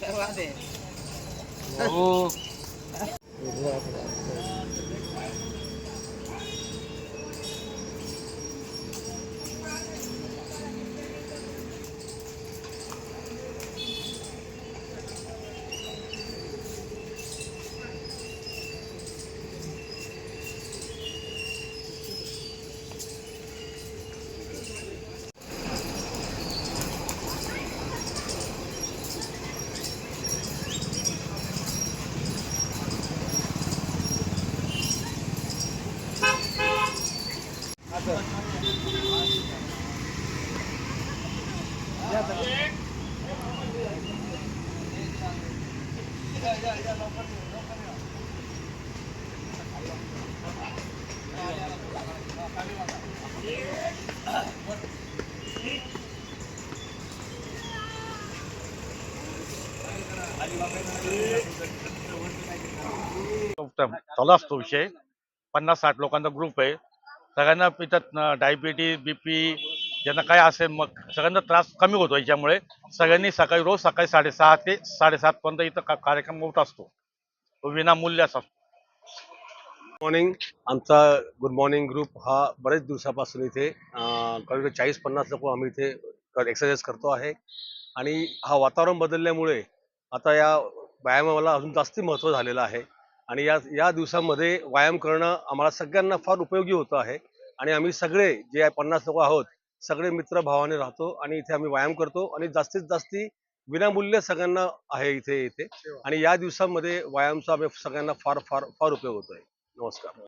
Tá lá dentro. Oh. चालू असतो विषय. पन्नास साठ लोकांचा ग्रुप आहे. सगळ्यांना पितात डायबिटीज बी पी ज्यांना काय असेल मग सगळ्यांना त्रास कमी होतो याच्यामुळे सगळ्यांनी सकाळी रोज सकाळी साडेसहा ते साडेसातपर्यंत इथं का- कार्यक्रम होत असतो. तो विनामूल्य असतो. मॉर्निंग आमचा गुड मॉर्निंग ग्रुप हा बरेच दिवसापासून इथे कमी चाळीस पन्नास लोक आम्ही इथे एक्सरसाइज करतो आहे. आणि हा वातावरण बदलल्यामुळे आता या व्यायामाला अजून जास्ती महत्त्व झालेलं आहे. आणि या या दिवसामध्ये व्यायाम करणं आम्हाला सगळ्यांना फार उपयोगी होतं आहे. आणि आम्ही सगळे जे पन्नास लोक आहोत सगळे मित्र भावाने राहतो आणि इथे आम्ही व्यायाम करतो आणि जास्तीत जास्ती विनामूल्य सगळ्यांना आहे इथे इथे. आणि या दिवसामध्ये व्यायामचा आम्ही सगळ्यांना फार फार फार उपयोग होतोय. नमस्कार.